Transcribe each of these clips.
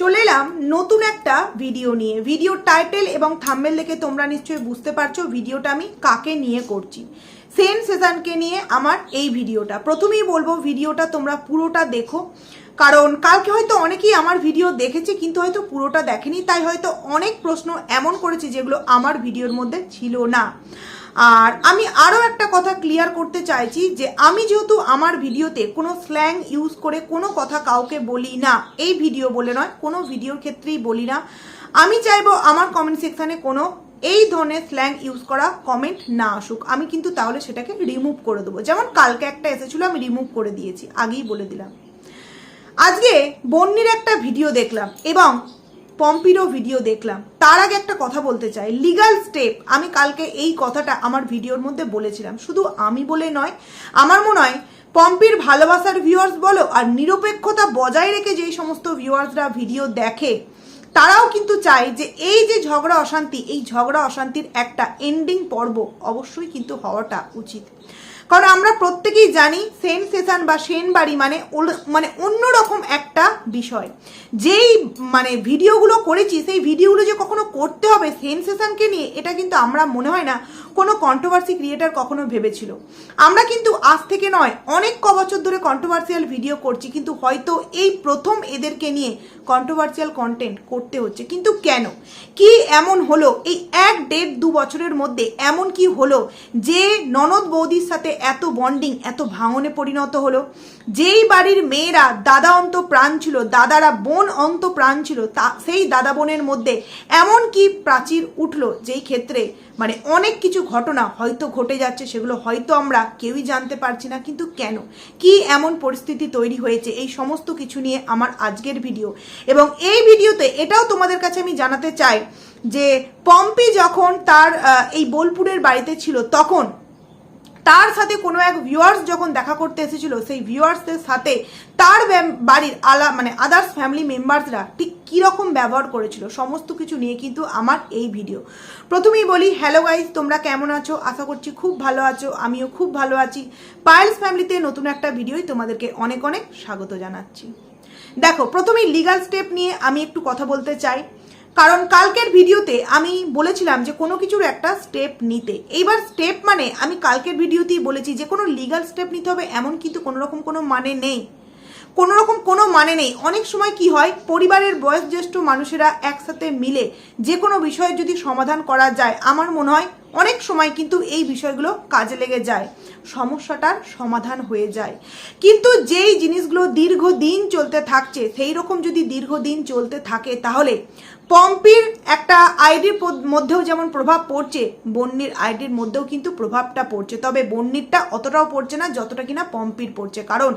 চলে এলাম নতুন একটা ভিডিও নিয়ে। ভিডিও টাইটেল এবং থাম্বেল দেখে তোমরা নিশ্চয়ই বুঝতে পারছ ভিডিওটা আমি কাকে নিয়ে করছি। সেন সেশনকে নিয়ে আমার এই ভিডিওটা প্রথমেই বলব ভিডিওটা তোমরা পুরোটা দেখো। কারণ কালকে হয়তো অনেকেই আমার ভিডিও দেখেছে, কিন্তু হয়তো পুরোটা দেখেনি, তাই হয়তো অনেক প্রশ্ন এমন করেছে যেগুলো আমার ভিডিওর মধ্যে ছিল না। আর আমি আরও একটা কথা ক্লিয়ার করতে চাইছি যে আমি যেহেতু আমার ভিডিওতে কোনো স্ল্যাং ইউজ করে কোনো কথা কাউকে বলি না, এই ভিডিও বলে নয়, কোনো ভিডিওর ক্ষেত্রেই বলি না। আমি চাইব আমার কমেন্ট সেকশানে কোনো এই ধরনের স্ল্যাং ইউজ করা কমেন্ট না আসুক। আমি কিন্তু তাহলে সেটাকে রিমুভ করে দেবো। যেমন কালকে একটা এসেছিল, আমি রিমুভ করে দিয়েছি। আগেই বলে দিলাম। আজকে বন্যির একটা ভিডিও দেখলাম এবং পম্পিরও ভিডিও দেখলাম। তার আগে একটা কথা বলতে চাই। লিগাল স্টেপ আমি কালকে এই কথাটা আমার ভিডিওর মধ্যে বলেছিলাম। শুধু আমি বলে নয়, আমার মনে হয় পম্পির ভালোবাসার ভিউয়ার্স বলো আর নিরপেক্ষতা বজায় রেখে যেই সমস্ত ভিউয়ার্সরা ভিডিও দেখে, তারাও কিন্তু চায় যে এই যে ঝগড়া অশান্তি, এই ঝগড়া অশান্তির একটা এন্ডিং পর্ব অবশ্যই কিন্তু হওয়াটা উচিত। কারণ আমরা প্রত্যেকেই জানি সেন সেশন বা সেন বাড়ি মানে মানে অন্যরকম একটা বিষয়। যেই মানে ভিডিওগুলো করেছি, সেই ভিডিওগুলো যে কখনো করতে হবে সেন সেশনকে নিয়ে, এটা কিন্তু আমরা মনে হয় না কোনো কন্ট্রোভার্সি ক্রিয়েটার কখনো ভেবেছিল। আমরা কিন্তু আজ থেকে নয়, অনেক ক বছর ধরে কন্ট্রোভার্সিয়াল ভিডিও করছি, কিন্তু হয়তো এই প্রথম এদেরকে নিয়ে কন্ট্রোভার্সিয়াল কন্টেন্ট করতে হচ্ছে। কিন্তু কেন? কি এমন হলো? এই এক দেড় দু বছরের মধ্যে এমন কি হলো যে ননদ বৌদির সাথে এত বন্ডিং এত ভাঙনে পরিণত হলো। যেই বাড়ির মেয়েরা দাদা অন্ত প্রাণ ছিল, দাদারা বোন অন্ত প্রাণ ছিল, তা, সেই দাদা বোনের মধ্যে এমন কি প্রাচীর উঠল যেই ক্ষেত্রে মানে অনেক কিছু ঘটনা হয়তো ঘটে যাচ্ছে, সেগুলো হয়তো আমরা কেউই জানতে পারছি না, কিন্তু কেন? কি এমন পরিস্থিতি তৈরি হয়েছে? এই সমস্ত কিছু নিয়ে আমার আজকের ভিডিও। এবং এই ভিডিওতে এটাও তোমাদের কাছে আমি জানাতে চাই যে পম্পি যখন তার এই বোলপুরের বাড়িতে ছিল, তখন তার সাথে কোনো এক ভিউয়ার্স যখন দেখা করতে এসেছিল, সেই ভিউয়ার্সদের সাথে তার বাড়ির আলা মানে আদার্স ফ্যামিলি মেম্বার্সরা ঠিক কীরকম ব্যবহার করেছিল, সমস্ত কিছু নিয়ে কিন্তু আমার এই ভিডিও প্রথমেই বলি হ্যালো গাইজ তোমরা কেমন আছো? আশা করছি খুব ভালো আছো, আমিও খুব ভালো আছি। পায়েলস ফ্যামিলিতে নতুন একটা ভিডিওই তোমাদেরকে অনেক অনেক স্বাগত জানাচ্ছি। দেখো, প্রথমেই লিগাল স্টেপ নিয়ে আমি একটু কথা বলতে চাই। কারণ কালকের ভিডিওতে আমি বলেছিলাম যে কোনো কিছুর একটা স্টেপ নিতে। এইবার স্টেপ মানে আমি কালকের ভিডিওতেই বলেছি যে কোনো লিগাল স্টেপ নিতে হবে, এমন কিন্তু কোনো রকম কোনো মানে নেই। কোনো রকম কোনো মানে নেই। অনেক সময় কি হয়, পরিবারের বয়োজ্যেষ্ঠ মানুষেরা একসাথে মিলে যে কোনো বিষয়ে যদি সমাধান করা যায়, আমার মনে হয় অনেক সময় কিন্তু এই বিষয়গুলো কাজে লেগে যায়। সমস্যাটার সমাধান হয়ে যায়। কিন্তু যেই জিনিসগুলো দীর্ঘদিন চলতে থাকছে, সেই রকম যদি দীর্ঘদিন চলতে থাকে, তাহলে পম্পির একটা আইডির মধ্যেও যেমন প্রভাব পড়ছে, বন্যির আইডির মধ্যেও কিন্তু প্রভাবটা পড়ছে। তবে বন্যিরটা অতটাও পড়ছে না যতটা কিনা পম্পির পড়ছে। কারণ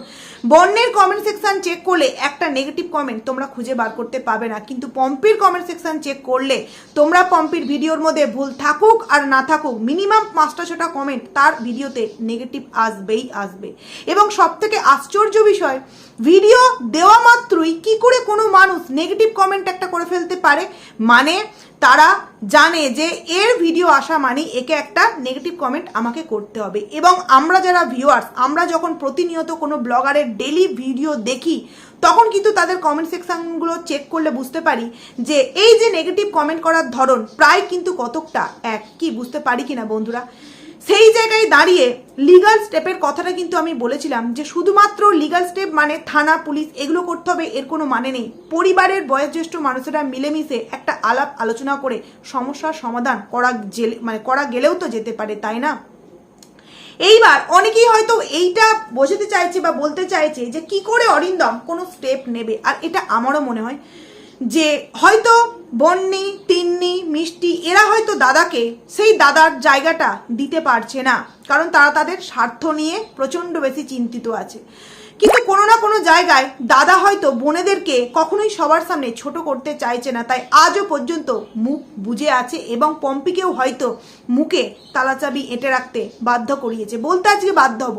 বন্যের কমেন্ট সেকশন চেক করলে একটা নেগেটিভ কমেন্ট তোমরা খুঁজে বার করতে পাবে না। কিন্তু পম্পির কমেন্ট সেকশন চেক করলে তোমরা পম্পির ভিডিওর মধ্যে ভুল থাকুক আর না থাকুক মিনিমাম পাঁচটা ছটা কমেন্ট তার ভিডিওতে নেগেটিভ আসবেই আসবে। এবং সব থেকে আশ্চর্য বিষয় ভিডিও দেওয়া মাত্রই কি করে কোনো মানুষ নেগেটিভ কমেন্ট একটা করে ফেলতে পারে? মানে তারা জানে যে এর ভিডিও আসা মানে একে একটা নেগেটিভ কমেন্ট আমাকে করতে হবে। এবং আমরা যারা ভিউয়ার্স আমরা যখন প্রতিনিয়ত কোনো ব্লগারের ডেলি ভিডিও দেখি, তখন কিন্তু তাদের কমেন্ট সেকশনগুলো চেক করলে বুঝতে পারি যে এই যে নেগেটিভ কমেন্ট করার ধরন, প্রায় কিন্তু কতকটা এক? কি, বুঝতে পারি কিনা বন্ধুরা? সেই জায়গায় দাঁড়িয়ে লিগাল স্টেপের কথাটা কিন্তু আমি বলেছিলাম যে শুধুমাত্র লিগাল স্টেপ মানে থানা, পুলিশ এগুলো করতে হবে, এর কোনো মানে নেই। পরিবারের বয়োজ্যেষ্ঠ মানুষেরা মিলেমিশে একটা আলাপ আলোচনা করে সমস্যার সমাধান করা জেলে মানে করা গেলেও তো যেতে পারে, তাই না? এইবার অনেকেই হয়তো এইটা বোঝাতে চাইছে বা বলতে চাইছে যে কি করে অরিন্দম কোনো স্টেপ নেবে? আর এটা আমারও মনে হয় যে হয়তো বন্নি তিন্নি, মিষ্টি, এরা হয়তো দাদাকে সেই দাদার জায়গাটা দিতে পারছে না। কারণ তারা তাদের স্বার্থ নিয়ে প্রচণ্ড বেশি চিন্তিত আছে। কিন্তু কোনো না কোনো জায়গায় দাদা হয়তো বোনেদেরকে কখনোই সবার সামনে ছোট করতে চাইছে না। তাই আজও পর্যন্ত মুখ বুঝে আছে এবং পম্পিকেও হয়তো মুখে তালাচাবি এঁটে রাখতে বাধ্য করিয়েছে। বলতে আজকে বাধ্য হব।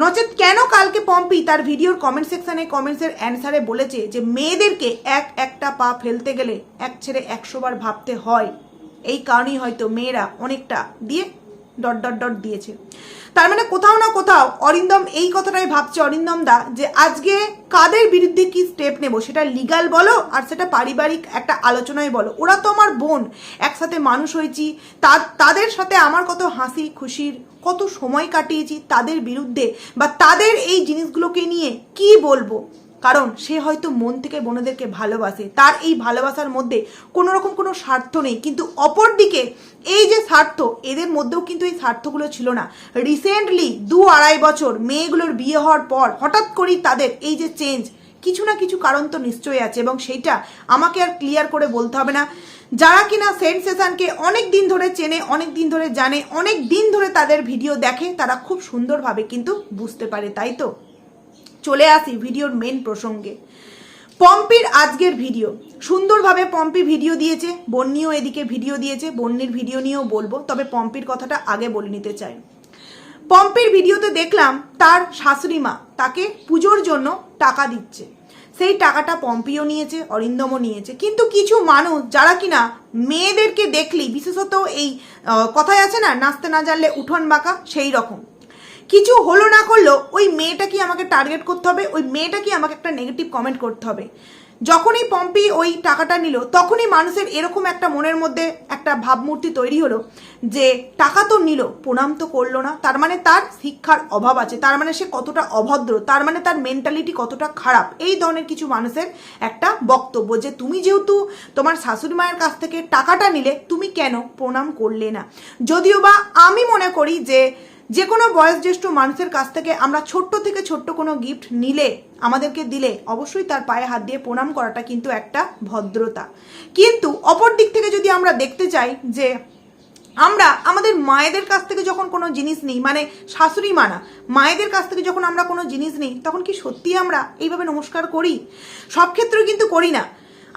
নচেত কেন কালকে পম্পি তার ভিডিওর কমেন্ট সেকশনে কমেন্টসের অ্যান্সারে বলেছে যে, মেয়েদেরকে এক একটা পা ফেলতে গেলে এক ছেড়ে একশোবার ভাবতে হয়। এই কারণেই হয়তো মেয়েরা অনেকটা দিয়ে ডট ডট ডট দিয়েছে। তার মানে কোথাও না কোথাও অরিন্দম এই কথাটাই ভাবছে, অরিন্দম দা, যে আজকে কাদের বিরুদ্ধে কি স্টেপ নেব? সেটা লিগাল বলো আর সেটা পারিবারিক একটা আলোচনায় বলো। ওরা তো আমার বোন, একসাথে মানুষ হয়েছি তাদের সাথে আমার কত হাসি খুশির, কত সময় কাটিয়েছি তাদের বিরুদ্ধে বা তাদের এই জিনিসগুলোকে নিয়ে কি বলব? কারণ সে হয়তো মন থেকে বোনেদেরকে ভালোবাসে। তার এই ভালোবাসার মধ্যে কোনো রকম কোনো স্বার্থ নেই। কিন্তু অপরদিকে এই যে স্বার্থ, এদের মধ্যেও কিন্তু এই স্বার্থগুলো ছিল না। রিসেন্টলি দু আড়াই বছর মেয়েগুলোর বিয়ে হওয়ার পর হঠাৎ করেই তাদের এই যে চেঞ্জ কিছু না কিছু কারণ তো নিশ্চয়ই আছে এবং সেইটা আমাকে আর ক্লিয়ার করে বলতে হবে না। যারা কিনা সেন্ট সেশনকে অনেক দিন ধরে চেনে, অনেক দিন ধরে জানে, অনেক দিন ধরে তাদের ভিডিও দেখে, তারা খুব সুন্দরভাবে কিন্তু বুঝতে পারে, তাই তো? চলে আসি ভিডিওর মেন প্রসঙ্গে। পম্পির আজকের ভিডিও। সুন্দরভাবে পম্পি ভিডিও দিয়েছে, বন্নিও এদিকে ভিডিও দিয়েছে, বন্নির ভিডিও নিয়েও বলব, তবে পম্পির কথাটা আগে বলে নিতে চাই। পম্পির ভিডিওতে দেখলাম তার শাশুড়ি মা তাকে পুজোর জন্য টাকা দিচ্ছে। সেই টাকাটা পম্পিও নিয়েছে, অরিন্দমও নিয়েছে। কিন্তু কিছু মানুষ যারা কিনা মেয়েদেরকে দেখলি বিশেষত এই কথায় আছে না, নাচতে না জানলে উঠোন বাঁকা, সেই রকম। কিছু হলো না করল, ওই মেয়েটা কি আমাকে টার্গেট করতে হবে, ওই মেয়েটা কি আমাকে একটা নেগেটিভ কমেন্ট করতে হবে। যখনই পম্পি ওই টাকাটা নিল, তখনই মানুষের এরকম একটা মনের মধ্যে একটা ভাবমূর্তি তৈরি হলো যে টাকা তো নিল, প্রণাম তো করল না, তার মানে তার শিক্ষার অভাব আছে, তার মানে সে কতটা অভদ্র, তার মানে তার মেন্টালিটি কতটা খারাপ। এই ধরনের কিছু মানুষের একটা বক্তব্য যে তুমি যেহেতু তোমার শাশুড়ি মায়ের কাছ থেকে টাকাটা নিলে, তুমি কেন প্রণাম করলে না? যদিও বা আমি মনে করি যে যে কোনো বয়োজ্যেষ্ঠ মানুষের কাছ থেকে আমরা ছোট্ট থেকে ছোট্ট কোনো গিফট নিলে, আমাদেরকে দিলে, অবশ্যই তার পায়ে হাত দিয়ে প্রণাম করাটা কিন্তু একটা ভদ্রতা। কিন্তু অপর দিক থেকে যদি আমরা দেখতে চাই যে, আমরা, আমাদের মায়েদের কাছ থেকে যখন কোনো জিনিস নিই মানে শাশুড়ি মানা মায়েদের কাছ থেকে যখন আমরা কোনো জিনিস নিই, তখন কি সত্যি আমরা এইভাবে নমস্কার করি? সব ক্ষেত্রে কিন্তু করি না।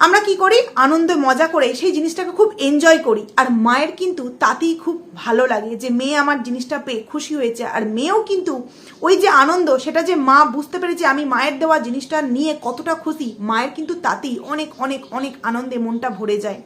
আমরা কি করি? আনন্দ মজা করে সেই জিনিসটাকে খুব এনজয় করি। আর মায়ের কিন্তু তাতেই খুব ভালো লাগে যে মেয়ে আমার জিনিসটা পেয়ে খুশি হয়েছে। আর মেয়েও কিন্তু ওই যে আনন্দ, সেটা যে মা বুঝতে পেরেছে আমি মায়ের দেওয়া জিনিসটা নিয়ে কতটা খুশি, মায়ের কিন্তু তাতেই অনেক অনেক অনেক আনন্দে মনটা ভরে যায়।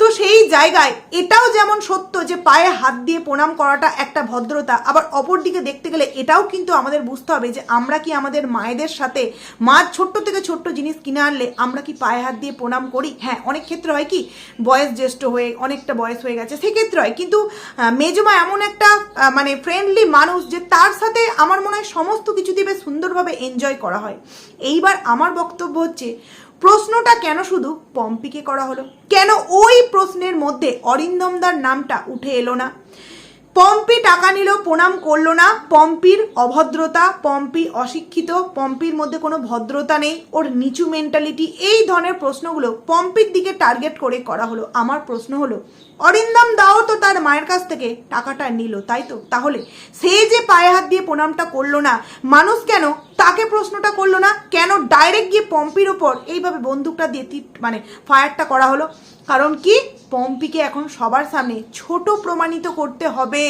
তো সেই জায়গায় এটাও যেমন সত্য যে পায়ে হাত দিয়ে প্রণাম করাটা একটা ভদ্রতা, আবার অপর দিকে দেখতে গেলে এটাও কিন্তু আমাদের বুঝতে হবে যে আমরা কি আমাদের মায়েদের সাথে, মা ছোট্ট থেকে ছোট্ট জিনিস কিনে আনলে আমরা কি পায়ে হাত দিয়ে প্রণাম করি? হ্যাঁ অনেক ক্ষেত্রে হয় কি, বয়স জ্যেষ্ঠ হয়ে, অনেকটা বয়স হয়ে গেছে, সেক্ষেত্রে হয়। কিন্তু মেজমা এমন একটা মানে ফ্রেন্ডলি মানুষ যে তার সাথে আমার মনে হয় সমস্ত কিছু দিয়ে বেশ সুন্দরভাবে এনজয় করা হয়। এইবার আমার বক্তব্য হচ্ছে প্রশ্নটা কেন শুধু পম্পিকে করা হলো? কেন ওই প্রশ্নের মধ্যে অরিন্দমদার নামটা উঠে এলো না? পম্পি টাকা নিল প্রণাম করল না। পম্পির অভদ্রতা, পম্পি অশিক্ষিত, পম্পির মধ্যে কোনো ভদ্রতা নেই। ওর নিচু মেন্টালিটি এই ধরনের প্রশ্নগুলো পম্পির দিকে টার্গেট করে করা হলো। আমার প্রশ্ন হলো, অরিন্দম দাও তো তার মায়ের কাছ থেকে টাকাটা নিল, তাই তো? তাহলে সে যে পায়ে হাত দিয়ে প্রণামটা করল না, মানুষ কেন তাকে প্রশ্নটা করল না? কেন ডাইরেক্ট গিয়ে পম্পির ওপর এইভাবে বন্দুকটা দিয়ে মানে ফায়ারটা করা হলো? কারণ কি? পম্পিকে এখন সবার সামনে ছোট প্রমাণিত করতে হবে।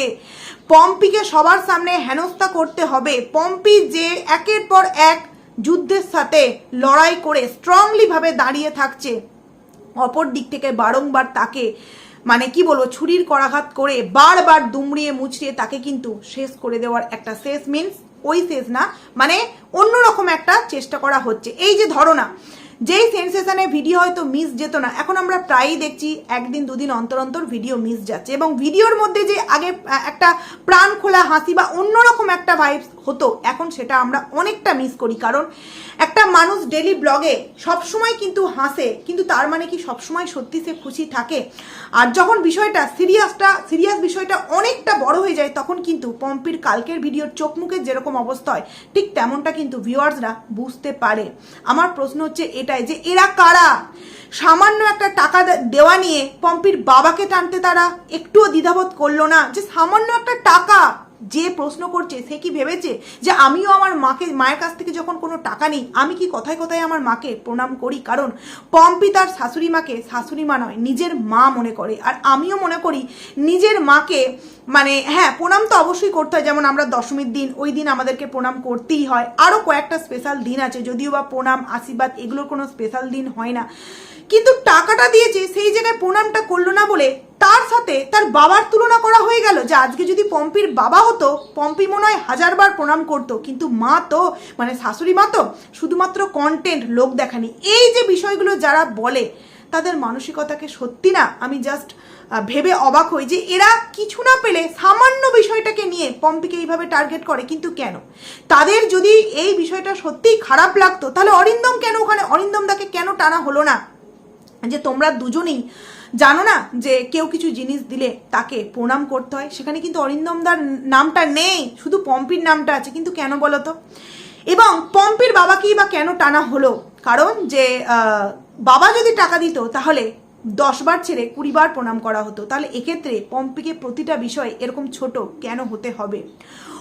পম্পিকে সবার সামনে হেনস্থা করতে হবে। পম্পি যে একের পর এক যুদ্ধের সাথে লড়াই করে স্ট্রংলি ভাবে দাঁড়িয়ে থাকছে, অপর দিক থেকে বারংবার তাকে মানে কি বলব, ছুরির করাঘাত করে বারবার দুমড়িয়ে মুচড়িয়ে তাকে কিন্তু শেষ করে দেওয়ার একটা শেষ মিন্স ওই শেষ না মানে অন্যরকম একটা চেষ্টা করা হচ্ছে। এই যে ধরো না যেই সেন্সেশনে ভিডিও হয়তো মিস যেত না, এখন আমরা প্রায়ই দেখছি একদিন, দুদিন অন্তর অন্তর ভিডিও মিস যাচ্ছে এবং ভিডিওর মধ্যে যে আগে একটা প্রাণ খোলা হাসি বা অন্যরকম একটা ভাইবস হতো। এখন সেটা আমরা অনেকটা মিস করি, কারণ একটা মানুষ ডেলি ব্লগে সবসময় কিন্তু হাসে, কিন্তু তার মানে কি সবসময় সত্যি সে খুশি থাকে। আর যখন বিষয়টা সিরিয়াসটা, সিরিয়াস বিষয়টা অনেকটা বড় হয়ে যায়, তখন কিন্তু পম্পির কালকের ভিডিওর চোখ মুখের যেরকম অবস্থা হয়, ঠিক তেমনটা কিন্তু ভিউয়ার্সরা বুঝতে পারে। আমার প্রশ্ন হচ্ছে এটাই যে এরা কারা? সামান্য একটা টাকা দেওয়া নিয়ে পম্পির বাবাকে টানতে তারা একটুও দ্বিধাবোধ করল না, যে সামান্য একটা টাকা যে প্রশ্ন করছে সে কি ভেবেছে যে আমিও আমার মাকে, মায়ের কাছ থেকে যখন কোনো টাকা নিই, আমি কি কথায় কথায় আমার মাকে প্রণাম করি? কারণ পম্পি তার শাশুড়ি মাকে শাশুড়ি মা নয়, নিজের মা মনে করে। আর আমিও মনে করি নিজের মাকে মানে হ্যাঁ প্রণাম তো অবশ্যই করতে হয়। যেমন আমরা দশমীর দিন, ওই দিন আমাদেরকে প্রণাম করতেই হয়। আরও কয়েকটা স্পেশাল দিন আছে, যদিও বা প্রণাম, আশীর্বাদ এগুলোর কোনো স্পেশাল দিন হয় না। কিন্তু টাকাটা দিয়েছে, সেই জায়গায় প্রণামটা করল না বলে তার সাথে তার বাবার তুলনা করা হয়ে গেল যে আজকে যদি পম্পির বাবা হতো, পম্পি মনে হয় হাজারবার প্রণাম করতো। কিন্তু মা তো মানে শাশুড়ি মা তো শুধুমাত্র কন্টেন্ট লোক দেখানি এই যে বিষয়গুলো যারা বলে, তাদের মানসিকতাকে সত্যি না আমি জাস্ট ভেবে অবাক হই যে এরা কিছু না পেলে সামান্য বিষয়টাকে নিয়ে পম্পিকে এইভাবে টার্গেট করে, কিন্তু কেন? তাদের যদি এই বিষয়টা সত্যিই খারাপ লাগতো, তাহলে অরিন্দম কেন ওখানে? অরিন্দম দাকে কেন টানা হলো না? যে তোমরা দুজনেই জানো না যে কেউ কিছু জিনিস দিলে তাকে প্রণাম করতে হয়। সেখানে কিন্তু অরিন্দমদার নামটা নেই, শুধু পম্পির নামটা আছে। কিন্তু কেন বলো তো? এবং পম্পির বাবাকেই বা কেন টানা হলো? কারণ যে বাবা যদি টাকা দিত, তাহলে দশবার ছেড়ে কুড়িবার প্রণাম করা হতো। তাহলে এক্ষেত্রে পম্পিকে প্রতিটা বিষয় এরকম ছোট কেন হতে হবে?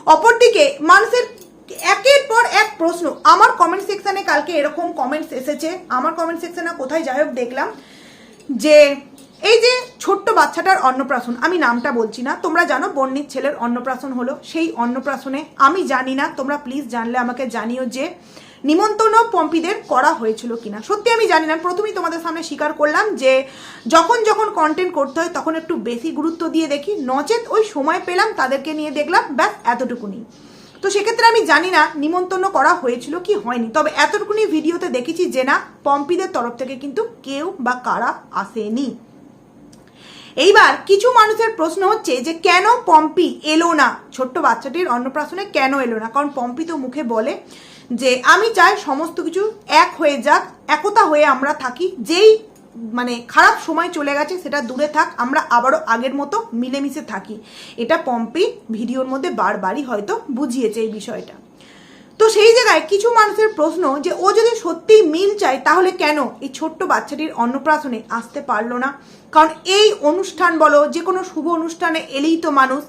অপরদিকে মানুষের একের পর এক প্রশ্ন। আমার কমেন্ট সেকশানে কালকে এরকম কমেন্টস এসেছে। আমার কমেন্ট সেকশনে কোথায়? যাই হোক, দেখলাম যে, এই যে ছোট্ট বাচ্চাটার অন্নপ্রাশন, আমি নামটা বলছি না, তোমরা জানো বন্নির ছেলের অন্নপ্রাশন হলো। সেই অন্নপ্রাশনে আমি জানি না, তোমরা প্লিজ জানলে আমাকে জানিও যে নিমন্ত্রণ পম্পিদের করা হয়েছিল কিনা। সত্যি আমি জানি না, প্রথমেই তোমাদের সামনে স্বীকার করলাম যে, যখন যখন কন্টেন্ট করতে হয় তখন একটু বেশি গুরুত্ব দিয়ে দেখি। নচেত ওই সময় পেলাম, তাদেরকে নিয়ে দেখলাম, ব্যাস, এতটুকুনি। তো সেক্ষেত্রে আমি জানি না, নিমন্ত্রণ করা হয়েছিল কি হয়নি। তবে এতটুকুনি ভিডিওতে দেখেছি যে না, পম্পিদের তরফ থেকে কিন্তু কেউ বা কারা আসেনি। এইবার কিছু মানুষের প্রশ্ন হচ্ছে যে কেন পম্পি এলো না? ছোট্ট বাচ্চাটির অন্নপ্রাশনে কেন এলো না? কারণ পম্পি তো মুখে বলে যে, আমি চাই সমস্ত কিছু এক হয়ে যাক, একতা হয়ে আমরা থাকি। যেই মানে খারাপ সময় চলে গেছে, সেটা দূরে থাক, আমরা আবারও আগের মতো মিলেমিশে থাকি। এটা পম্পি ভিডিওর মধ্যে বারবারই হয়তো বুঝিয়েছে এই বিষয়টা। তো সেই জায়গায় কিছু মানুষের প্রশ্ন যে, ও যদি সত্যিই মিল চায়, তাহলে কেন এই ছোট্ট বাচ্চাটির অন্নপ্রাশনে আসতে পারল না? কারণ এই অনুষ্ঠান বলো, যে কোনো শুভ অনুষ্ঠানে এলেই তো মানুষ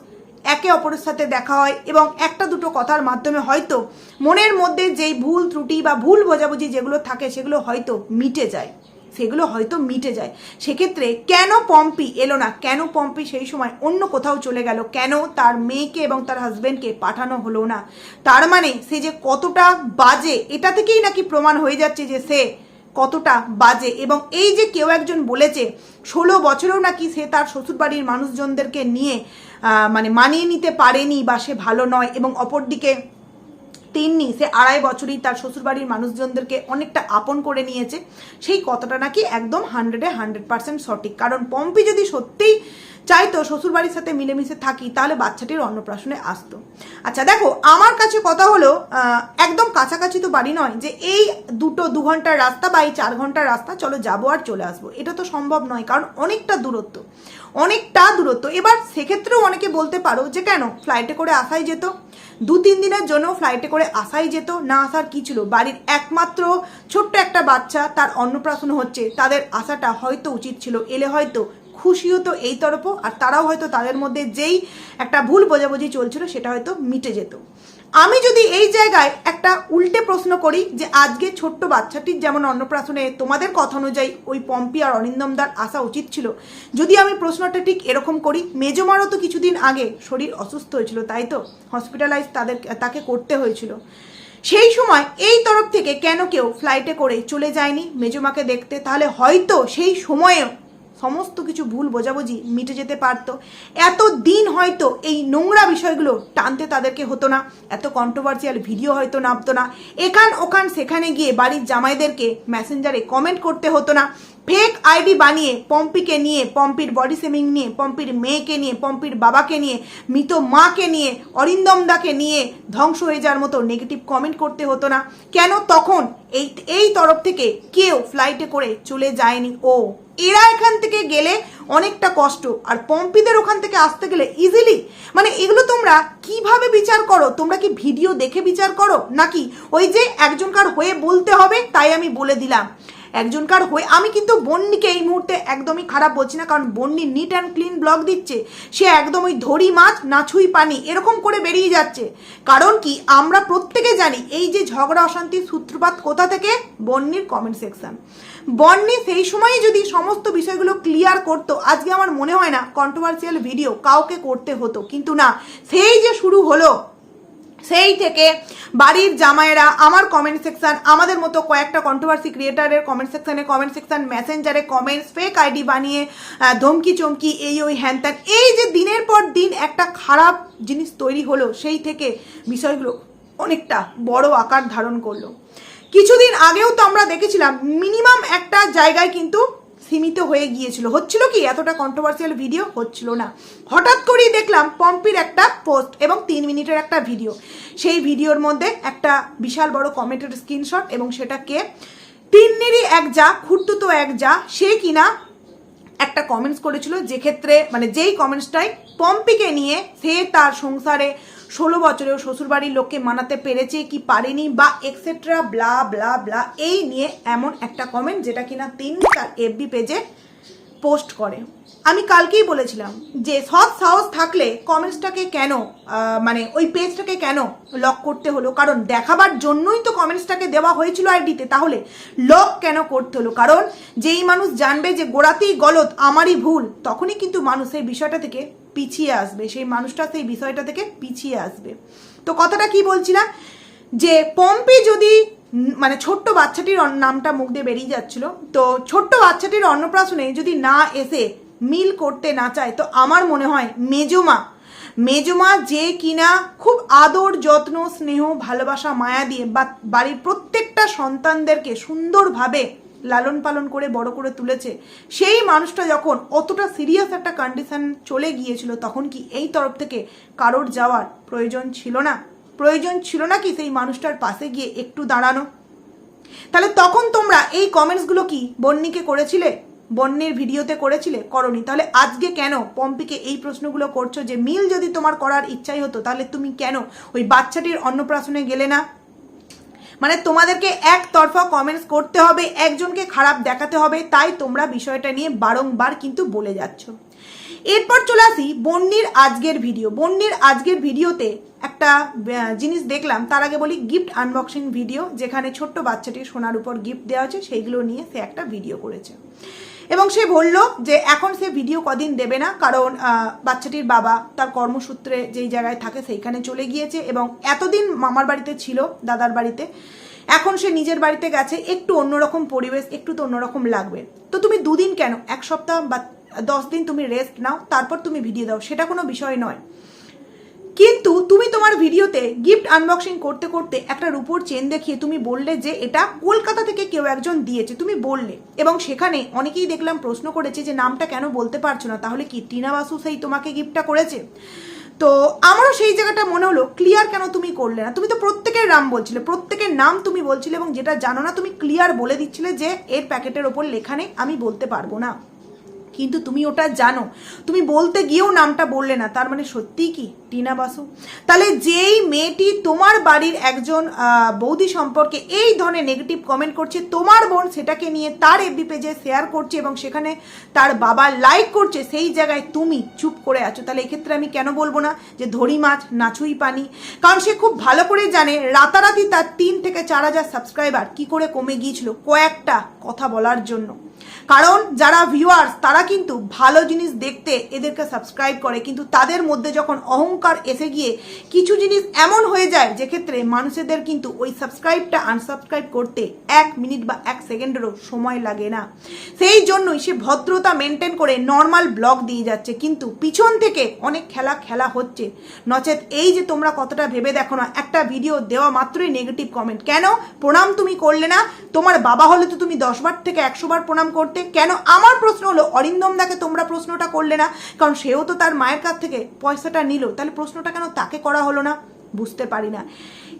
একে অপরের সাথে দেখা হয় এবং একটা দুটো কথার মাধ্যমে হয়তো মনের মধ্যে যেই ভুল ত্রুটি বা ভুল বোঝাবুঝি যেগুলো থাকে, সেগুলো হয়তো মিটে যায়। সেগুলো হয়তো মিটে যায়। সেক্ষেত্রে কেন পম্পি এলো না? কেন পম্পি সেই সময় অন্য কোথাও চলে গেল? কেন তার মেয়েকে এবং তার হাজবেন্ডকে পাঠানো হলো না? তার মানে সে যে কতটা বাজে, এটা থেকেই নাকি প্রমাণ হয়ে যাচ্ছে যে সে কতটা বাজে। এবং এই যে কেউ একজন বলেছে, ষোলো বছরেও নাকি সে তার শ্বশুরবাড়ির মানুষজনদেরকে নিয়ে মানে মানিয়ে নিতে পারেনি বা সে ভালো নয় এবং অপরদিকে তিন্নি সে আড়াই বছরই তার শ্বশুরবাড়ির মানুষজনদেরকে অনেকটা আপন করে নিয়েছে। সেই কথাটা নাকি একদম হান্ড্রেডে হান্ড্রেড পার্সেন্ট সঠিক। কারণ পম্পি যদি সত্যিই চাইতো শ্বশুরবাড়ির সাথে মিলেমিশে থাকি, তাহলে বাচ্চাটির অন্নপ্রাশনে আসতো। আচ্ছা দেখো, আমার কাছে কথা হলো একদম কাছাকাছি তো বাড়ি নয় যে এই দুটো দু ঘণ্টার রাস্তা বা এই চার ঘণ্টার রাস্তা, চলো যাব আর চলে আসব। এটা তো সম্ভব নয়, কারণ অনেকটা দূরত্ব অনেকটা দূরত্ব। এবার সেক্ষেত্রেও অনেকে বলতে পারো যে কেন ফ্লাইটে করে আসাই যেত? দু তিন দিনের জন্য ফ্লাইটে করে আসাই যেত, না আসার কি ছিল? বাড়ির একমাত্র ছোট্ট একটা বাচ্চা, তার অন্নপ্রাশন হচ্ছে, তাদের আসাটা হয়তো উচিত ছিল, এলে হয়তো খুশি হতো এই তরফও, আর তারাও হয়তো তাদের মধ্যে যেই একটা ভুল বোঝাবুঝি চলছিল সেটা হয়তো মিটে যেত। আমি যদি এই জায়গায় একটা উল্টে প্রশ্ন করি যে আজকে ছোট্ট বাচ্চাটির যেমন অন্নপ্রাশনে তোমাদের কথা অনুযায়ী ওই পম্পি আর অরিন্দমদার আসা উচিত ছিল, যদি আমি প্রশ্নটা ঠিক এরকম করি, মেজমারও তো কিছুদিন আগে শরীর অসুস্থ হয়েছিল, তাই তো? হসপিটালাইজ তাদের, তাকে করতে হয়েছিল। সেই সময় এই তরফ থেকে কেন কেউ ফ্লাইটে করে চলে যায়নি? মেজমাকে দেখতে, তাহলে হয়তো সেই সময়েও সমস্ত কিছু ভুল বোঝাবুঝি মিটে যেতে পারত। এত দিন হয়তো এই নোংরা বিষয়গুলো টানতে তাদেরকে হতো না, এত কন্ট্রোভার্সিয়াল ভিডিও হয়তো নামতো না। এখান ওখান সেখানে গিয়ে বাড়ির জামাইদেরকে মেসেঞ্জারে কমেন্ট করতে হতো না। ফেক আইডি বানিয়ে, পম্পিকে নিয়ে, পম্পির বডি সেমিং নিয়ে, পম্পির মেয়েকে নিয়ে, পম্পির বাবাকে নিয়ে, মৃত মাকে নিয়ে, অরিন্দমদাকে নিয়ে ধ্বংস হয়ে যাওয়ার মতো নেগেটিভ কমেন্ট করতে হতো না। কেন তখন এই এই তরফ থেকে কেউ ফ্লাইটে করে চলে যায়নি? ও, এরা এখান থেকে গেলে অনেকটা কষ্ট। আর পম্পিদের ওখান থেকে আসতে গেলে ইজিলি মানে এগুলো তোমরা কীভাবে বিচার করো? তোমরা কি ভিডিও দেখে বিচার করো? নাকি ওই যে একজনকার হয়ে বলতে হবে, তাই আমি বলে দিলাম। একজনকার হয়ে আমি কিন্তু বন্নিকে এই মুহূর্তে একদমই খারাপ বলছি না, কারণ Bonny neat and clean vlog দিচ্ছে। সে একদম ওই ধরি মাছ নাছুই পানি, এরকম করে বেরিয়ে যাচ্ছে। কারণ কি, আমরা প্রত্যেকে জানি, এই যে ঝগড়া অশান্তির সূত্রপাত কোথা থেকে? বন্নির কমেন্ট সেকশন বন্নি সেই সময়ই যদি সমস্ত বিষয়গুলো ক্লিয়ার করতো, আজকে আমার মনে হয় না কন্ট্রোভার্সিয়াল ভিডিও কাউকে করতে হতো। কিন্তু না, সেই যে শুরু হলো সেই থেকে বাড়ির জামাইরা আমার কমেন্ট সেকশন আমাদের মতো কয়েকটা কন্ট্রোভার্সি ক্রিয়েটারের কমেন্ট সেকশানে কমেন্ট সেকশন মেসেঞ্জারে কমেন্টস ফেক আইডি বানিয়ে ধমকি, চমকি, এই, ওই, হ্যান ত্যান। এই যে দিনের পর দিন একটা খারাপ জিনিস তৈরি হলো, সেই থেকে বিষয়গুলো অনেকটা বড় আকার ধারণ করল। কিছুদিন আগেও তো আমরা দেখেছিলাম মিনিমাম একটা জায়গায় কিন্তু সীমিত হয়ে গিয়েছিল। হচ্ছিল কি? এতটা কন্ট্রোভার্সিয়াল ভিডিও হচ্ছিল না। হঠাৎ করেই দেখলাম পম্পির একটা পোস্ট এবং তিন মিনিটের একটা ভিডিও সেই ভিডিওর মধ্যে একটা বিশাল বড় কমেন্টের স্ক্রিনশট এবং সেটাকে তিন্নেরই এক যা, খুঁড়তুতো এক যা, সে কিনা একটা কমেন্টস করেছিল যে ক্ষেত্রে মানে যেই কমেন্টসটাই পম্পিকে নিয়ে সে তার সংসারে ষোলো বছরেও শ্বশুরবাড়ির লোককে মানাতে পেরেছে কি পারেনি বা এক্সেট্রা ব্লা ব্লা ব্লা এই নিয়ে এমন একটা কমেন্ট যেটা কিনা তিনি তার এফবি পেজে পোস্ট করে। আমি কালকেই বলেছিলাম যে সৎ সাহস থাকলে কমেন্টসটাকে কেন মানে ওই পেজটাকে কেন লক করতে হলো? কারণ দেখাবার জন্যই তো কমেন্টসটাকে দেওয়া হয়েছিল আইডিতে তাহলে লক কেন করতে হলো? কারণ যেই মানুষ জানবে যে গোড়াতেই গলত, আমারই ভুল, তখনই কিন্তু মানুষ এই বিষয়টা থেকে পিছিয়ে আসবে, সেই মানুষটা সেই বিষয়টা থেকে পিছিয়ে আসবে। তো কথাটা কি বলছিলাম? যে পম্পি যদি মানে ছোট্ট বাচ্চাটির নামটা মুখ দিয়ে বেরিয়ে যাচ্ছিল, তো ছোট্ট বাচ্চাটির অন্নপ্রাশনে যদি না এসে মিল করতে না চায়, তো আমার মনে হয় মেজমা মেজমা যে কিনা খুব আদর, যত্ন, স্নেহ, ভালোবাসা, মায়া দিয়ে বা বাড়ির প্রত্যেকটা সন্তানদেরকে সুন্দরভাবে লালন পালন করে, বড় করে তুলেছে, সেই মানুষটা যখন অতটা সিরিয়াস একটা কন্ডিশন চলে গিয়েছিল, তখন কি এই তরফ থেকে কারোর যাওয়ার প্রয়োজন ছিল না? প্রয়োজন ছিল না কি সেই মানুষটার পাশে গিয়ে একটু দাঁড়ানো? তাহলে তখন তোমরা এই কমেন্টসগুলো কি বন্নিকে করেছিলে? বন্যের ভিডিওতে করেছিলে? করনি। তাহলে আজকে কেন পম্পিকে এই প্রশ্নগুলো করছ যে, মিল যদি তোমার করার ইচ্ছাই হতো, তাহলে তুমি কেন ওই বাচ্চাটির অন্নপ্রাশনে গেলে না? মানে তোমাদেরকে একতরফা কমেন্টস করতে হবে, একজনকে খারাপ দেখাতে হবে, তাই তোমরা বিষয়টা নিয়ে বারংবার কিন্তু বলে যাচ্ছ। এরপর চলে আসি বন্নির আজকের ভিডিও বন্যির আজকের ভিডিওতে একটা জিনিস দেখলাম, তার আগে বলি গিফট আনবক্সিং ভিডিও যেখানে ছোট্ট বাচ্চাটির সোনার উপর গিফট দেওয়া হয়েছে, সেইগুলো নিয়ে সে একটা ভিডিও করেছে। এবং সে বলল যে এখন সে ভিডিও কদিন দেবে না, কারণ বাচ্চাটির বাবা তার কর্মসূত্রে যেই জায়গায় থাকে সেইখানে চলে গিয়েছে এবং এতদিন মামার বাড়িতে ছিল, দাদার বাড়িতে। এখন সে নিজের বাড়িতে গেছে, একটু অন্যরকম পরিবেশ, একটু তো অন্যরকম লাগবে। তো তুমি দুদিন কেন? এক সপ্তাহ বা দশ দিন তুমি রেস্ট নাও, তারপর তুমি ভিডিও দাও, সেটা কোনো বিষয় নয়। কিন্তু তুমি তোমার ভিডিওতে গিফট আনবক্সিং করতে করতে একটা রূপোর চেন দেখিয়ে তুমি বললে যে এটা কলকাতা থেকে কেউ একজন দিয়েছে, তুমি বললে। এবং সেখানে অনেকেই দেখলাম প্রশ্ন করেছে যে নামটা কেন বলতে পারছ না, তাহলে কি টিনা বাসু সেই তোমাকে গিফটটা করেছে? তো আমারও সেই জায়গাটা মনে হলো ক্লিয়ার কেন তুমি করলে না? তুমি তো প্রত্যেকের নাম বলছিলে, প্রত্যেকের নাম তুমি বলছিলে এবং যেটা জানো না, তুমি ক্লিয়ার বলে দিচ্ছিলে যে এর প্যাকেটের ওপর লেখা নেই, আমি বলতে পারব না। কিন্তু তুমি ওটা জানো। তুমি বলতে গিয়েও নামটা বললে না, তার মানে সত্যিই কি? টিনা বাসু। তাহলে যেই মেয়েটি তোমার বাড়ির একজন বৌদি সম্পর্কে এই ধরনের নেগেটিভ কমেন্ট করছে, তোমার বোন সেটাকে নিয়ে তার এফবি পেজে শেয়ার করছে এবং সেখানে তার বাবা লাইক করছে, সেই জায়গায় তুমি চুপ করে আছো। তাহলে এক্ষেত্রে আমি কেন বলব না যে ধরি মাছ নাচুই পানি? কারণ সে খুব ভালো করে জানে, রাতারাতি তার তিন থেকে চার হাজার সাবস্ক্রাইবার কি করে কমে গিয়েছিল কয়েকটা কথা বলার জন্য। কারণ যারা ভিউয়ার্স তারা কিন্তু ভালো জিনিস দেখতে এদেরকে সাবস্ক্রাইব করে, কিন্তু তাদের মধ্যে যখন অহংকার এসে গিয়ে কিছু জিনিস এমন হয়ে যায় যে ক্ষেত্রে মানুষদের কিন্তু ওই সাবস্ক্রাইবটা আনসাবস্ক্রাইব করতে এক মিনিট বা এক সেকেন্ডেরও সময় লাগে না। সেই জন্যই সে ভদ্রতা মেনটেন করে নর্মাল ব্লগ দিয়ে যাচ্ছে। কিন্তু পিছন থেকে অনেক খেলা খেলা হচ্ছে। নচেত এই যে তোমরা কতটা ভেবে দেখো না, একটা ভিডিও দেওয়া মাত্রই নেগেটিভ কমেন্ট কেন? প্রণাম তুমি করলে না? তোমার বাবা হলে তো তুমি দশবার থেকে একশো বার প্রণাম করতে। কেন? আমার প্রশ্ন হলো, অরিন্দম দাকে তোমরা প্রশ্নটা করলে না? কারণ সেও তো তার মায়ের কাছ থেকে পয়সাটা নিল। তাহলে প্রশ্নটা কেন তাকে করা হলো না? বুঝতে পারি না।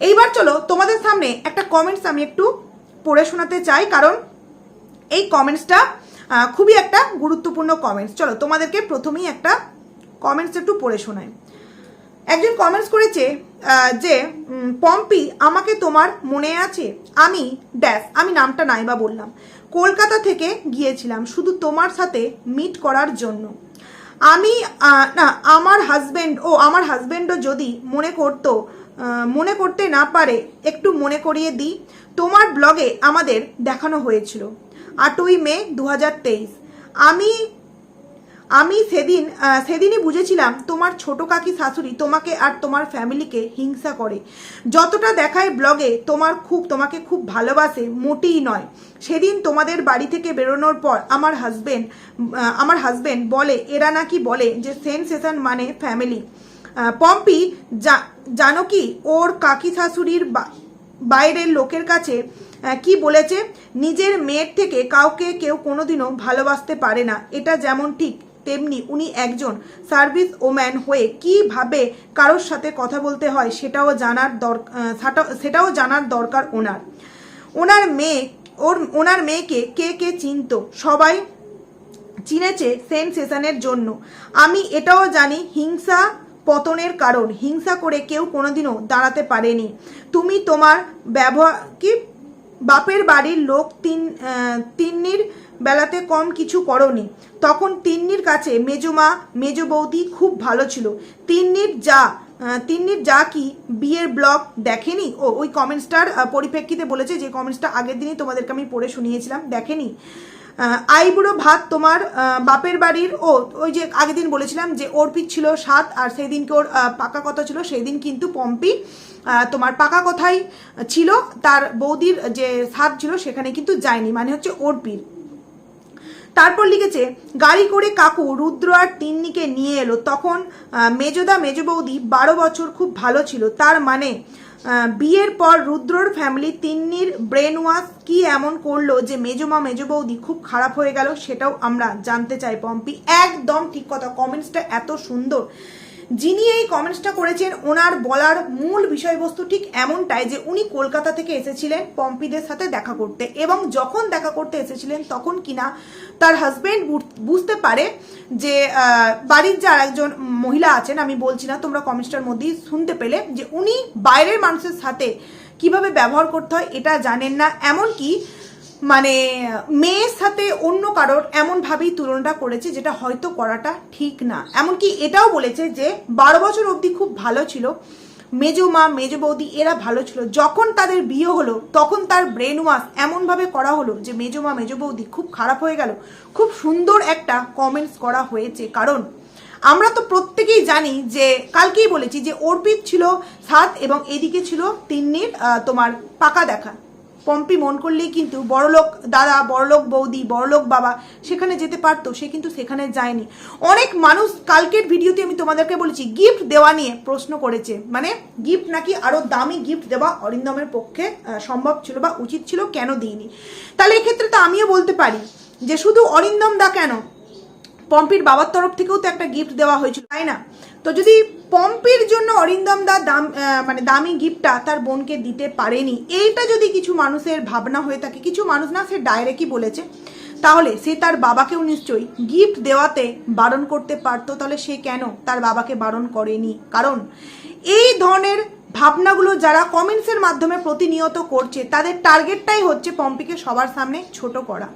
এইবার চলো তোমাদের সামনে একটা কমেন্টস আমি একটু পড়ে শোনাতে চাই, কারণ এই কমেন্টসটা খুবই একটা গুরুত্বপূর্ণ কমেন্টস চলো তোমাদেরকে প্রথমেই একটা কমেন্টস একটু পড়ে শোনাই। একজন কমেন্টস করেছে যে পম্পি, আমাকে তোমার মনে আছে? আমি ড্যাশ আমি নামটা নাইবা বললাম। কলকাতা থেকে গিয়েছিলাম, শুধু তোমার সাথে মিট করার জন্য। আমি না, আমার হাজব্যান্ড ও আমার হাজব্যান্ডও যদি মনে করতো মনে করতে না পারে, একটু মনে করিয়ে দিই। তোমার ব্লগে আমাদের দেখানো হয়েছিল। আটই মে দু হাজার তেইশ। আমি আমি সেদিন সেদিনই বুঝেছিলাম তোমার ছোট কাকি শাশুড়ি তোমাকে আর তোমার ফ্যামিলিকে হিংসা করে। যতটা দেখায় ব্লগে তোমার খুব, তোমাকে খুব ভালোবাসে, মোটেই নয়। সেদিন তোমাদের বাড়ি থেকে বেরোনোর পর আমার হাজবেন্ড আমার হাজবেন্ড বলে, এরা নাকি বলে যে সেন্সেশন মানে ফ্যামিলি পম্পি জানো কি, ওর কাকি শাশুড়ির বাইরের লোকের কাছে কি বলেছে? নিজের মেয়ের থেকে কাউকে কেউ কোনোদিনও ভালোবাসতে পারে না। এটা যেমন ঠিক তেমনি উনি একজন সার্ভিস ওম্যান হয়ে কীভাবে কারোর সাথে কথা বলতে হয় সেটাও জানার দরকার সেটাও জানার দরকার ওনার। ওনার মেয়ে, ওর, ওনার মেয়েকে কে কে চিনত? সবাই চিনেছে সেন্সেশনের জন্য। আমি এটাও জানি হিংসা পতনের কারণ। হিংসা করে কেউ কোনোদিনও দাঁড়াতে পারেনি। তুমি তোমার ব্যবহার কি বাপের বাড়ির লোক তিন তিন্নির বেলাতে কম কিছু করনি। তখন তিন্নির কাছে মেজমা, মেজ বৌদি খুব ভালো ছিল। তিন্নির যা তিন্নির যা কি বিয়ের ব্লগ দেখেনি? ও, ওই কমেন্টসটার পরিপ্রেক্ষিতে বলেছে যে কমেন্টসটা আগের দিনই তোমাদেরকে আমি পড়ে শুনিয়েছিলাম, দেখেনি। আইবুড়ো ভাত তোমার বাপের বাড়ির, ও, ওই যে আগের দিন বলেছিলাম যে অর্পিত ছিল সাত আর সেই দিনকে ওর পাকা কথা ছিল সেই দিন কিন্তু পম্পি তোমার পাকা কথাই ছিল? তার বৌদির যে সাপ ছিল সেখানে কিন্তু যায়নি মানে হচ্ছে অর্পির। তারপর লিখেছে, গাড়ি করে কাকু রুদ্র আর তিন্নিকে নিয়ে এলো। তখন মেজদা মেজ বৌদি বারো বছর খুব ভালো ছিল। তার মানে বিয়ের পর রুদ্রর ফ্যামিলি তিন্নির ব্রেন ওয়াশ কি এমন করল যে মেজমা মেজ বৌদি খুব খারাপ হয়ে গেল সেটাও আমরা জানতে চাই, পম্পি। একদম ঠিক কথা কমেন্টসটা এত সুন্দর। যিনি এই কমেন্টসটা করেছেন, ওনার বলার মূল বিষয়বস্তু ঠিক এমনটাই যে উনি কলকাতা থেকে এসেছিলেন পম্পিদের সাথে দেখা করতে এবং যখন দেখা করতে এসেছিলেন তখন কিনা তার হাজবেন্ড বুঝতে পারে যে বাড়ির যে আরেকজন মহিলা আছেন, আমি বলছি না তোমরা কমেন্টসটার মধ্যেই শুনতে পেলে, যে উনি বাইরের মানুষের সাথে কীভাবে ব্যবহার করতে হয় এটা জানেন না। এমনকি মানে মেয়ের সাথে অন্য কারোর এমনভাবেই তুলনাটা করেছে যেটা হয়তো করাটা ঠিক না। এমনকি এটাও বলেছে যে, বারো বছর অবধি খুব ভালো ছিল। মেজো মা, মেজো বৌদি এরা ভালো ছিল। যখন তাদের বিয়ে হলো, তখন তার ব্রেন ওয়াশ এমনভাবে করা হলো যে, মেজো মা, মেজো বৌদি খুব খারাপ হয়ে গেল। খুব সুন্দর একটা কমেন্টস করা হয়েছে। কারণ আমরা তো প্রত্যেকেই জানি যে, কালকেই বলেছি যে, অর্পিত ছিল সাত এবং এদিকে ছিল তিন্নির তোমার পাকা দেখা। পম্পি মন করলেই কিন্তু বড়লোক দাদা, বড়লোক বৌদি, বড়লোক বাবা সেখানে যেতে পারতো, সে কিন্তু সেখানে যায়নি। অনেক মানুষ কালকের ভিডিওতে আমি তোমাদেরকে বলেছি গিফট দেওয়া নিয়ে প্রশ্ন করেছে। মানে গিফট নাকি আরও দামি গিফট দেওয়া অরিন্দমের পক্ষে সম্ভব ছিল বা উচিত ছিল, কেন দিইনি? তাহলে এক্ষেত্রে তো আমিও বলতে পারি যে শুধু অরিন্দম দা কেন? পম্পির বাবার তরফ থেকেও তো একটা গিফট দেওয়া হয়েছিল, তাই না? তো যদি পম্পির জন্য অরিন্দম দা দাম মানে দামি গিফটটা তার বোনকে দিতে পারেনি, এইটা যদি কিছু মানুষের ভাবনা হয়ে থাকে, কিছু মানুষ না, সে ডাইরেক্টই বলেছে, তাহলে সে তার বাবাকেও নিশ্চয়ই গিফট দেওয়াতে বারণ করতে পারতো, তাহলে সে কেন তার বাবাকে বারণ করেনি? কারণ এই ধরনের ভাবনাগুলো যারা কমেন্টসের মাধ্যমে প্রতিনিয়ত করছে, তাদের টার্গেটটাই হচ্ছে পম্পিকে সবার সামনে ছোট করা।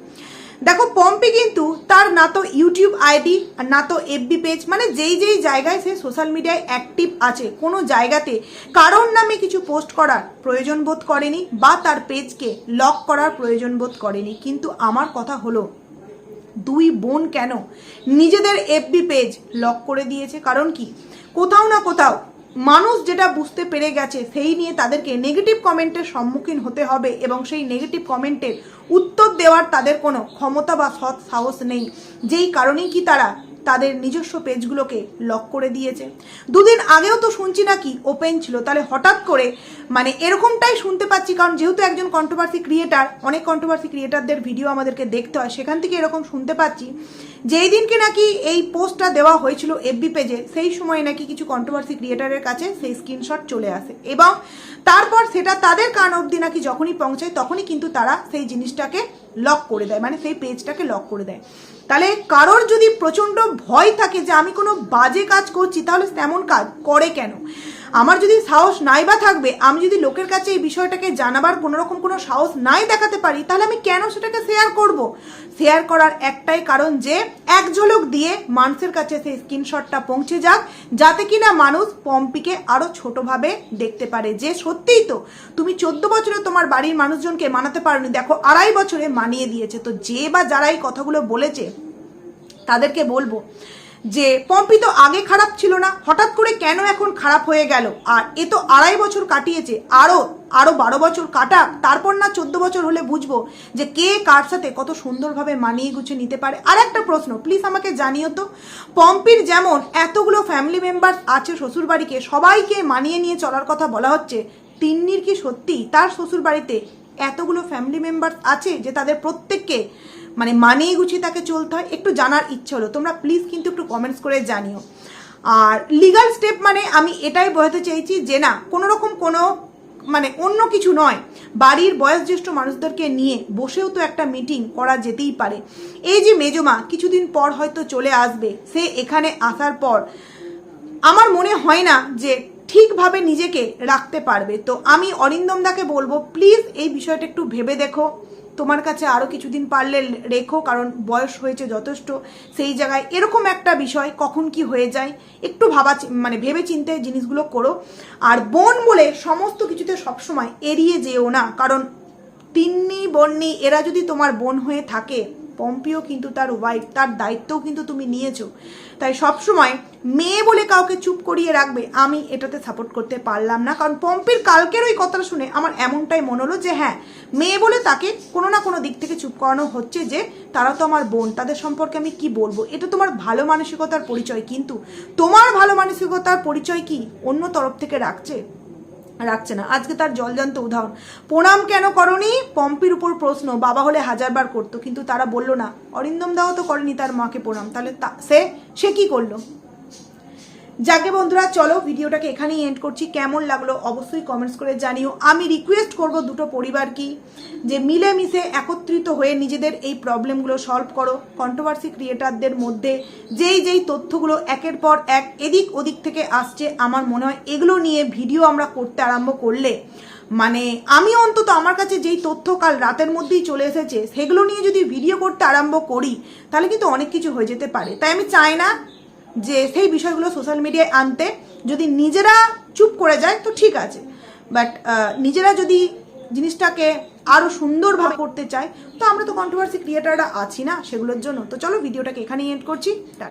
দেখো পম্পি কিন্তু তার না তো ইউটিউব আইডি আর না তো এফবি পেজ মানে যেই যেই জায়গায় সে সোশ্যাল মিডিয়ায় অ্যাক্টিভ আছে, কোনো জায়গাতে কারোর নামে কিছু পোস্ট করার প্রয়োজন বোধ করেনি বা তার পেজকে লক করার প্রয়োজন বোধ করেনি। কিন্তু আমার কথা হলো, দুই বোন কেন নিজেদের এফবি পেজ লক করে দিয়েছে? কারণ কি? কোথাও না কোথাও মানুষ যেটা বুঝতে পেরে গেছে, সেই নিয়ে তাদেরকে নেগেটিভ কমেন্টের সম্মুখীন হতে হবে এবং সেই নেগেটিভ কমেন্টের উত্তর দেওয়ার তাদের কোনো ক্ষমতা বা সৎ সাহস নেই। যেই কারণেই কি তারা তাদের নিজস্ব পেজগুলোকে লক করে দিয়েছে। দুদিন আগেও তো শুনছি নাকি ওপেন ছিল, তাহলে হঠাৎ করে মানে এরকমটাই শুনতে পাচ্ছি, কারণ যেহেতু একজন কন্ট্রোভার্সি ক্রিয়েটার অনেক কন্ট্রোভার্সি ক্রিয়েটারদের ভিডিও আমাদেরকে দেখতে হয়, সেখান থেকে এরকম শুনতে পাচ্ছি যেই দিনকে নাকি এই পোস্টটা দেওয়া হয়েছিল এফবি পেজে, সেই সময় নাকি কিছু কন্ট্রোভার্সি ক্রিয়েটারের কাছে সেই স্ক্রিনশট চলে আসে এবং তারপর সেটা তাদের কান অবধি নাকি যখনই পৌঁছায়, তখনই কিন্তু তারা সেই জিনিসটাকে লক করে দেয় মানে সেই পেজটাকে লক করে দেয়। তাহলে কারোর যদি প্রচণ্ড ভয় থাকে যে আমি কোনো বাজে কাজ করছি, তাহলে তেমন কাজ করে কেন? আমার যদি সাহস নাই বা থাকবে, আমি যদি লোকের কাছে এই বিষয়টাকে জানাবার কোনো রকম কোনো সাহস নাই দেখাতে পারি, তাহলে আমি কেন সেটাকে শেয়ার করব? শেয়ার করার একটাই কারণ যে, এক ঝলক দিয়ে মানুষের কাছে সেই স্ক্রিনশটটা পৌঁছে যাক, যাতে কিনা মানুষ পম্পিকে আরও ছোটোভাবে দেখতে পারে যে, সত্যিই তো, তুমি চোদ্দ বছরে তোমার বাড়ির মানুষজনকে মানাতে পারোনি, দেখো আড়াই বছরে মানিয়ে দিয়েছে। তো যে বা যারা এই কথাগুলো বলেছে, তাদেরকে বলব যে পম্পি তো আগে খারাপ ছিল না, হঠাৎ করে কেন এখন খারাপ হয়ে গেল? আর এ তো আড়াই বছর কাটিয়েছে আরও আরও বারো বছর কাটাক, তারপর না চোদ্দ বছর হলে বুঝব যে কে কার সাথে কত সুন্দরভাবে মানিয়ে গুছিয়ে নিতে পারে। আর একটা প্রশ্ন প্লিজ আমাকে জানিও তো পম্পির যেমন এতগুলো ফ্যামিলি মেম্বার আছে শ্বশুরবাড়িকে, সবাইকে মানিয়ে নিয়ে চলার কথা বলা হচ্ছে, তিন্নির কি সত্যি তার শ্বশুরবাড়িতে এতগুলো ফ্যামিলি মেম্বার আছে যে তাদের প্রত্যেককে মানে মানিয়ে গুছিয়ে তাকে চলতে হয়। একটু জানার ইচ্ছে হলো। তোমরা প্লিজ কিন্তু একটু কমেন্টস করে জানিও। আর লিগাল স্টেপ মানে আমি এটাই বোঝাতে চাইছি যে না কোনো রকম কোনো মানে অন্য কিছু নয়। বাড়ির বয়োজ্যেষ্ঠ মানুষদেরকে নিয়ে বসেও তো একটা মিটিং করা যেতেই পারে। এই যে মেজমা, কিছুদিন পর হয়তো চলে আসবে। সে এখানে আসার পর আমার মনে হয় না যে ঠিকভাবে নিজেকে রাখতে পারবে। তো আমি অরিন্দম দাকে বলব প্লিজ এই বিষয়টা একটু ভেবে দেখো। তোমার কাছে আরও কিছুদিন পারলে রেখো, কারণ বয়স হয়েছে যথেষ্ট। সেই জায়গায় এরকম একটা বিষয় কখন কি হয়ে যায়, একটু ভাবা মানে ভেবে চিনতে জিনিসগুলো করো। আর বোন বলে সমস্ত কিছুতে সবসময় এড়িয়ে যেও না, কারণ তিন্নি, বন্নি, এরা যদি তোমার বোন হয়ে থাকে পম্পিও কিন্তু তার ওয়াইফ তার দায়িত্বও কিন্তু তুমি নিয়েছো। তাই সবসময় মেয়ে বলে কাউকে চুপ করিয়ে রাখবে, আমি এটাতে সাপোর্ট করতে পারলাম না। কারণ পম্পির কালকের ওই কথাটা শুনে আমার এমনটাই মনে হলো যে হ্যাঁ মেয়ে বলে তাকে কোনো না কোনো দিক থেকে চুপ করানো হচ্ছে যে, তারা তো আমার বোন, তাদের সম্পর্কে আমি কি বলব? এটা তোমার ভালো মানসিকতার পরিচয়, কিন্তু তোমার ভালো মানসিকতার পরিচয় কি অন্য তরফ থেকে রাখছে? রাখছে না। আজকে তার জলজান্ত উদাহরণ। প্রণাম কেন করনি? পম্পির উপর প্রশ্ন। বাবা হলে হাজার বার করতো, কিন্তু তারা বলল না। অরিন্দম দাও তো করেনি তার মাকে প্রণাম। তাহলে সে সে কি করল? যাকে বন্ধুরা, চলো ভিডিওটাকে এখানেই এন্ড করছি। কেমন লাগল অবশ্যই কমেন্টস করে জানিও। আমি রিকোয়েস্ট করব দুটো পরিবার কি যে মিলেমিশে একত্রিত হয়ে নিজেদের এই প্রবলেমগুলো সলভ করো। কন্ট্রোভার্সি ক্রিয়েটারদের মধ্যে যেই যেই তথ্যগুলো একের পর এক এদিক ওদিক থেকে আসছে, আমার মনে হয় এগুলো নিয়ে ভিডিও আমরা করতে আরম্ভ করলে মানে আমি অন্তত আমার কাছে যেই তথ্য কাল রাতের মধ্যেই চলে এসেছে, সেগুলো নিয়ে যদি ভিডিও করতে আরম্ভ করি, তাহলে কিন্তু অনেক কিছু হয়ে যেতে পারে। তাই আমি চাই না যে সেই বিষয়গুলো সোশ্যাল মিডিয়ায় আনতে যদি নিজেরা চুপ করে যায় তো ঠিক আছে। বাট নিজেরা যদি জিনিসটাকে আরও সুন্দরভাবে করতে চায়, তো আমরা তো কন্ট্রোভার্সি ক্রিয়েটাররা আছি না সেগুলোর জন্য। তো চলো ভিডিওটাকে এখানেই এন্ড করছি।